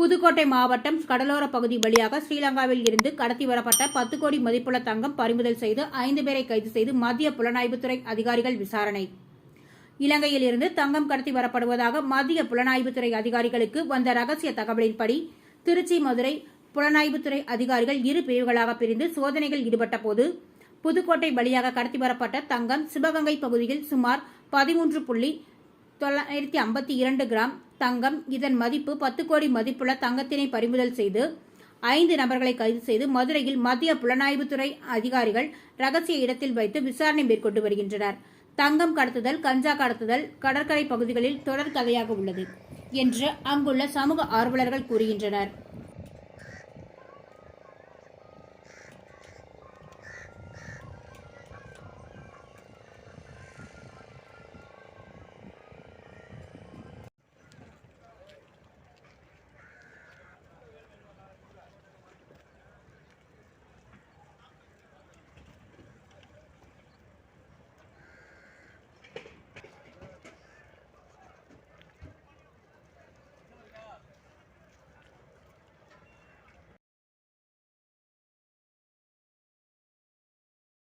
புதுக்கோட்டை மாவட்டம் கடலோர பகுதி வழியாக ஸ்ரீலங்காவில் இருந்து கடத்தி வரப்பட்ட பத்து கோடி மதிப்புள்ள தங்கம் பறிமுதல் செய்து ஐந்து பேரை கைது செய்து மத்திய புலனாய்வுத்துறை அதிகாரிகள் விசாரணை. இலங்கையில் இருந்து தங்கம் கடத்தி வரப்படுவதாக மத்திய புலனாய்வுத்துறை அதிகாரிகளுக்கு வந்த ரகசிய தகவலின்படி திருச்சி மதுரை புலனாய்வுத்துறை அதிகாரிகள் இரு பிரிவுகளாக பிரிந்து சோதனைகள் ஈடுபட்ட போது புதுக்கோட்டை வழியாக கடத்தி வரப்பட்ட தங்கம் சிவகங்கை பகுதியில் சுமார் பதிமூன்று புள்ளி தொள்ளாயிரத்தி ஐம்பத்தி இரண்டு கிராம் தங்கம். இதன் மதிப்பு பத்து கோடி மதிப்புள்ள தங்கத்தினை பறிமுதல் செய்து ஐந்து நபர்களை கைது செய்து மதுரையில் மத்திய புலனாய்வுத்துறை அதிகாரிகள் ரகசிய இடத்தில் வைத்து விசாரணை மேற்கொண்டு வருகின்றனர். தங்கம் கடத்துதல் கஞ்சா கடத்துதல் கடற்கரை பகுதிகளில் தொடர் கதையாக உள்ளது என்று அங்குள்ள சமூக ஆர்வலர்கள் கூறுகின்றனர்.